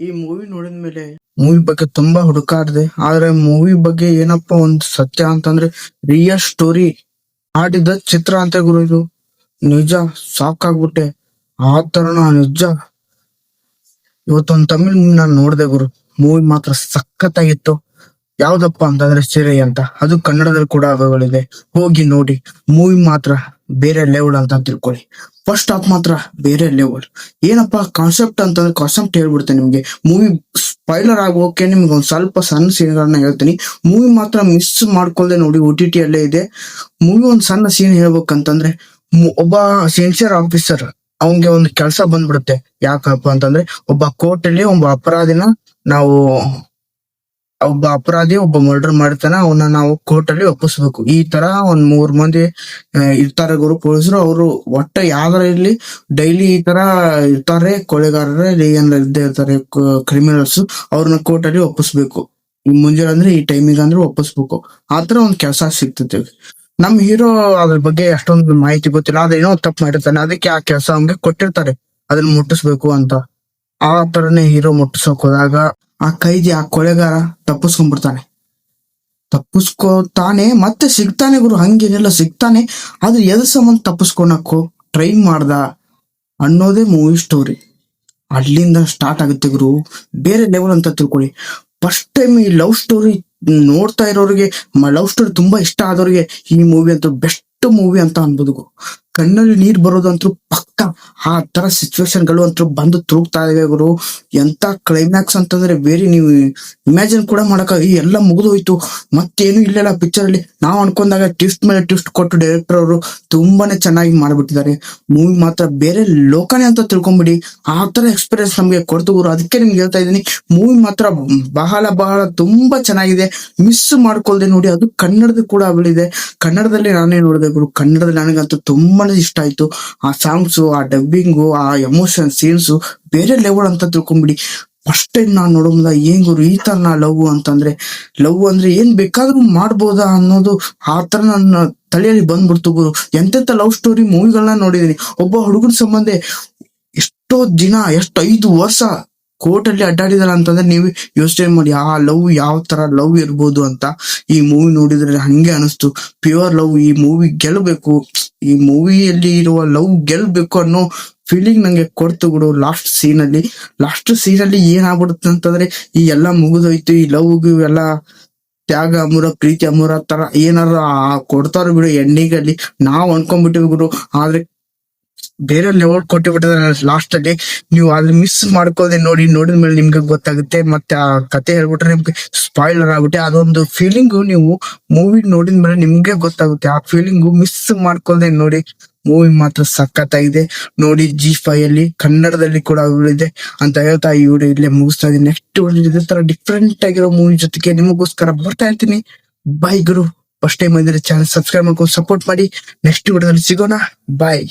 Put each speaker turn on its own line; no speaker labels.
ಈ ಮೂವಿ ನೋಡಿದ ಮೇಲೆ ಮೂವಿ ಬಗ್ಗೆ ತುಂಬಾ ಹುಡುಕಾಡ್ದೆ. ಆದ್ರೆ ಮೂವಿ ಬಗ್ಗೆ ಏನಪ್ಪಾ ಒಂದು ಸತ್ಯ ಅಂತಂದ್ರೆ ರಿಯಲ್ ಸ್ಟೋರಿ ಆಡಿದ ಚಿತ್ರ ಅಂತ ಗುರು ಇದು. ನಿಜ ಸಾಕಾಗ್ಬಿಟ್ಟೆ. ಆ ತರ ನಿಜ. ಇವತ್ತೊಂದ್ ತಮಿಳ್ ನಾನು ನೋಡ್ದೆ ಗುರು. ಮೂವಿ ಮಾತ್ರ ಸಖತ್ತಾಗಿತ್ತು. ಯಾವ್ದಪ್ಪ ಅಂತಂದ್ರೆ ಸೀರೆ ಅಂತ. ಅದು ಕನ್ನಡದಲ್ಲಿ ಕೂಡ ಅವಗಳಿದೆ ಹೋಗಿ ನೋಡಿ. ಮೂವಿ ಮಾತ್ರ ಬೇರೆ ಲೆವೆಲ್ ಅಂತ ತಿಳ್ಕೊಳ್ಳಿ. ಫಸ್ಟ್ ಹಾಫ್ ಮಾತ್ರ ಬೇರೆ ಲೆವೆಲ್ ಏನಪ್ಪಾ ಕಾನ್ಸೆಪ್ಟ್ ಅಂತಂದ್ರೆ ಕಾನ್ಸೆಪ್ಟ್ ಹೇಳ್ಬಿಡ್ತೇನೆ ನಿಮ್ಗೆ. ಮೂವಿ ಸ್ಪೈಲರ್ ಆಗೋಕೆ ನಿಮ್ಗೆ ಒಂದು ಸ್ವಲ್ಪ ಸಣ್ಣ ಸೀನ್ಗಳನ್ನ ಹೇಳ್ತೀನಿ. ಮೂವಿ ಮಾತ್ರ ಮಿಸ್ ಮಾಡ್ಕೊಳ್ದೆ ನೋಡಿ ಒ ಟಿ ಅಲ್ಲೇ ಇದೆ. ಮೂವಿ ಒಂದು ಸಣ್ಣ ಸೀನ್ ಹೇಳ್ಬೇಕಂತಂದ್ರೆ ಒಬ್ಬ ಸೆನ್ಸಿಯರ್ ಆಫೀಸರ್ ಅವನ್ಗೆ ಒಂದು ಕೆಲಸ ಬಂದ್ಬಿಡುತ್ತೆ. ಯಾಕಪ್ಪ ಅಂತಂದ್ರೆ, ಒಬ್ಬ ಕೋರ್ಟ್ ಅಲ್ಲಿ ಒಬ್ಬ ಅಪರಾಧಿನ ನಾವು ಒಬ್ಬ ಅಪರಾಧಿ, ಒಬ್ಬ ಮರ್ಡರ್ ಮಾಡ್ತಾನ ಅವನ್ನ ನಾವು ಕೋರ್ಟ್ ಅಲ್ಲಿ ಒಪ್ಪಿಸ್ಬೇಕು. ಈ ತರ ಒಂದ್ ಮೂರ್ ಮಂದಿ ಇರ್ತಾರೆ ಗುರು ಪೊಲೀಸರು. ಅವರು ಒಟ್ಟ ಯಾವ್ದಾರ ಇರ್ಲಿ ಡೈಲಿ ಈ ತರ ಇರ್ತಾರೆ ಕೊಳೆಗಾರರೇ ಏನಾರ ಇದ್ದೇ ಇರ್ತಾರೆ ಕ್ರಿಮಿನಲ್ಸ್ ಅವ್ರನ್ನ ಕೋರ್ಟ್ ಅಲ್ಲಿ ಒಪ್ಪಿಸ್ಬೇಕು. ಮುಂಜಾನೆ ಅಂದ್ರೆ, ಈ ಟೈಮಿಗೆ ಅಂದ್ರೆ ಒಪ್ಪಿಸ್ಬೇಕು. ಆತರ ಒಂದ್ ಕೆಲಸ ಸಿಗ್ತೈತೆ. ನಮ್ ಹೀರೋ ಅದ್ರ ಬಗ್ಗೆ ಅಷ್ಟೊಂದು ಮಾಹಿತಿ ಗೊತ್ತಿಲ್ಲ. ಅದ ಏನೋ ತಪ್ಪು ಮಾಡಿರ್ತಾನೆ. ಅದಕ್ಕೆ ಆ ಕೆಲಸ ಅವ್ಗೆ ಕೊಟ್ಟಿರ್ತಾರೆ. ಅದನ್ನ ಮುಟ್ಟಿಸ್ಬೇಕು ಅಂತ. ಆ ತರನೇ ಹೀರೋ ಮುಟ್ಟಿಸೋಕ್ ಹೋದಾಗ ಆ ಕೈದಿ ಆ ಕೊಲೆಗಾರ ತಪ್ಪಿಸ್ಕೊಂಡ್ಬಿಡ್ತಾನೆ. ತಪ್ಪಿಸ್ಕೊತಾನೆ ಮತ್ತೆ ಸಿಗ್ತಾನೆ ಗುರು, ಹಂಗೇನೆಲ್ಲ, ಸಿಗ್ತಾನೆ. ಆದ್ರೆ ಎದ್ರ ಸಂಬಂಧ ತಪ್ಪಿಸ್ಕೊಳಕ್ಕೋ ಟ್ರೈ ಮಾಡ್ದ ಅನ್ನೋದೇ ಮೂವಿ ಸ್ಟೋರಿ ಅಲ್ಲಿಂದ ಸ್ಟಾರ್ಟ್ ಆಗುತ್ತೆ ಗುರು. ಬೇರೆ ಲೆವೆಲ್ ಅಂತ ತಿಳ್ಕೊಳ್ಳಿ. ಫಸ್ಟ್ ಟೈಮ್ ಈ ಲವ್ ಸ್ಟೋರಿ ನೋಡ್ತಾ ಇರೋರಿಗೆ ಲವ್ ಸ್ಟೋರಿ ತುಂಬಾ ಇಷ್ಟ ಆದವ್ರಿಗೆ ಈ ಮೂವಿ ಅಂತ ಬೆಸ್ಟ್ ಮೂವಿ ಅಂತ ಅನ್ಬೋದು ಗುರು. ಕಣ್ಣಲ್ಲಿ ನೀರ್ ಬರೋದಂತೂ ಪಕ್ಕ ಆ ತರ ಸಿಚುವೇಶನ್ಗಳು ಅಂತೂ ಬಂದು ತೂಗ್ತಾ ಇದಾವೆ ಗುರು. ಎಂತ ಕ್ಲೈಮ್ಯಾಕ್ಸ್ ಅಂತಂದ್ರೆ ಬೇರೆ ನೀವು ಇಮ್ಯಾಜಿನ್ ಕೂಡ ಮಾಡಕ ಈ ಎಲ್ಲ ಮುಗಿದೋಯ್ತು. ಮತ್ತೇನು ಇಲ್ಲಲ್ಲ ಪಿಕ್ಚರ್ ಅಲ್ಲಿ ನಾವು ಅನ್ಕೊಂಡಾಗ ಟ್ವಿಸ್ಟ್ ಮೇಲೆ ಟ್ವಿಸ್ಟ್ ಕೊಟ್ಟು ಡೈರೆಕ್ಟರ್ ಅವರು ತುಂಬಾನೇ ಚೆನ್ನಾಗಿ ಮಾಡ್ಬಿಟ್ಟಿದ್ದಾರೆ. ಮೂವಿ ಮಾತ್ರ ಬೇರೆ ಲೋಕನೇ ಅಂತ ತಿಳ್ಕೊಂಬಿಡಿ. ಆ ತರ ಎಕ್ಸ್ಪೀರಿಯನ್ಸ್ ನಮ್ಗೆ ಕೊಡ್ತು ಗುರು. ಅದಕ್ಕೆ ನಿಮ್ಗೆ ಹೇಳ್ತಾ ಇದೀನಿ ಮೂವಿ ಮಾತ್ರ ಬಹಳ ಬಹಳ ತುಂಬಾ ಚೆನ್ನಾಗಿದೆ. ಮಿಸ್ ಮಾಡ್ಕೊಳ್ದೆ ನೋಡಿ, ಅದು ಕನ್ನಡದ ಕೂಡ ಅವಳಿದೆ ಕನ್ನಡದಲ್ಲಿ ನಾನೇ ನೋಡಿದೆ ಗುರು. ಕನ್ನಡದಲ್ಲಿ ನನಗಂತೂ ತುಂಬಾನೇ ಇಷ್ಟ ಆಯ್ತು. ಆ ಸಾಂಗ್ಸ್ ಆ ಡಬ್ಬಿಂಗು ಆ ಎಮೋಷನ್ ಸೀನ್ಸ್ ಬೇರೆ ಲೆವೆಲ್ ಅಂತ ತಿಳ್ಕೊಂಬಿಡಿ. ಫಸ್ಟ್ ಟೈಮ್ ನಾನ್ ನೋಡೋದ ಏನ್ ಗುರು, ಈ ತರ ನಾ ಲವ್ ಅಂತಂದ್ರೆ ಲವ್ ಅಂದ್ರೆ ಏನ್ ಬೇಕಾದ್ರೂ ಮಾಡ್ಬೋದಾ ಅನ್ನೋದು ಆ ತರ ನನ್ನ ತಲೆಯಲ್ಲಿ ಬಂದ್ಬಿಡ್ತು ಗುರು. ಎಂತೆಂತ ಲವ್ ಸ್ಟೋರಿ ಮೂವಿಗಳನ್ನ ನೋಡಿದೀನಿ. ಒಬ್ಬ ಹುಡುಗನ ಸಂಬಂಧ ಎಷ್ಟೋ ದಿನ, ಎಷ್ಟು ಐದು ವರ್ಷ ಕೋರ್ಟ್ ಅಲ್ಲಿ ಅಡ್ಡಾಡಿದಾರ ಅಂತಂದ್ರೆ ನೀವು ಯೋಚನೆ ಮಾಡಿ, ಆ ಲವ್ ಯಾವ ತರ ಲವ್ ಇರ್ಬೋದು ಅಂತ ಈ ಮೂವಿ ನೋಡಿದ್ರೆ ಹಂಗೆ ಅನಿಸ್ತು. ಪ್ಯೂರ್ ಲವ್ ಈ ಮೂವಿ ಗೆಲ್ಬೇಕು, ಈ ಮೂವಿಯಲ್ಲಿ ಇರುವ ಲವ್ ಗೆಲ್ಬೇಕು ಅನ್ನೋ ಫೀಲಿಂಗ್ ನಂಗೆ ಕೊಡ್ತು ಬಿಡು ಲಾಸ್ಟ್ ಸೀನ್ ಅಲ್ಲಿ ಲಾಸ್ಟ್ ಸೀನ್ ಅಲ್ಲಿ ಏನಾಗ್ಬಿಡುತ್ತೆ ಅಂತಂದ್ರೆ ಈ ಎಲ್ಲ ಮುಗಿದೋಯ್ತು, ಈ ಲವ್ ಎಲ್ಲ ತ್ಯಾಗ, ಅಮೂರ, ಪ್ರೀತಿ, ಅಮೂರ ತರ ಏನಾರ ಕೊಡ್ತಾರ ಬಿಡು ಎಂಡಿಂಗ್ ಅಲ್ಲಿ ನಾವ್ ಅನ್ಕೊಂಡ್ಬಿಟ್ಟಿವಿ ಗುರು ಆದ್ರೆ ಬೇರೆ ಲೆವೆಲ್ ಕೊಟ್ಟಿಬಿಟ್ಟಿದ್ದಾರೆ ಲಾಸ್ಟ್ ಅಲ್ಲಿ ನೀವು ಅದನ್ನ ಮಿಸ್ ಮಾಡ್ಕೋದೆ ನೋಡಿ, ನೋಡಿದ ಮೇಲೆ ನಿಮ್ಗೆ ಗೊತ್ತಾಗುತ್ತೆ. ಮತ್ತೆ ಆ ಕತೆ ಹೇಳ್ಬಿಟ್ರೆ ನಿಮ್ಗೆ ಸ್ಪಾಯ್ಲರ್ ಆಗ್ಬಿಟ್ಟೆ ಅದೊಂದು ಫೀಲಿಂಗು ನೀವು ಮೂವಿ ನೋಡಿದ ಮೇಲೆ ನಿಮ್ಗೆ ಗೊತ್ತಾಗುತ್ತೆ. ಆ ಫೀಲಿಂಗು ಮಿಸ್ ಮಾಡ್ಕೊಳ್ದೆ ನೋಡಿ ಮೂವಿ ಮಾತ್ರ ಸಖತ್ತಾಗಿದೆ. ನೋಡಿ ಜಿ ಫೈ ಅಲ್ಲಿ ಕನ್ನಡದಲ್ಲಿ ಕೂಡ ಇದೆ ಅಂತ ಹೇಳ್ತಾ ಈ ವಿಡಿಯೋ ಇಲ್ಲೇ ಮುಗಿಸ್ತಾ ಇದೀನಿ ನೆಕ್ಸ್ಟ್ ಇದೇ ತರ ಡಿಫ್ರೆಂಟ್ ಆಗಿರೋ ಮೂವಿ ಜೊತೆಗೆ ನಿಮಗೋಸ್ಕರ ಬರ್ತಾ ಇರ್ತೀನಿ. ಬಾಯ್ ಗುರು. ಫಸ್ಟ್ ಟೈಮ್ ಬಂದಿರೋ ಚಾನಲ್ ಸಬ್ಸ್ಕ್ರೈಬ್ ಮಾಡ್ಕೊಂಡು ಸಪೋರ್ಟ್ ಮಾಡಿ. ನೆಕ್ಸ್ಟ್ ವಿಡಿಯೋದಲ್ಲಿ ಸಿಗೋಣ. ಬಾಯ್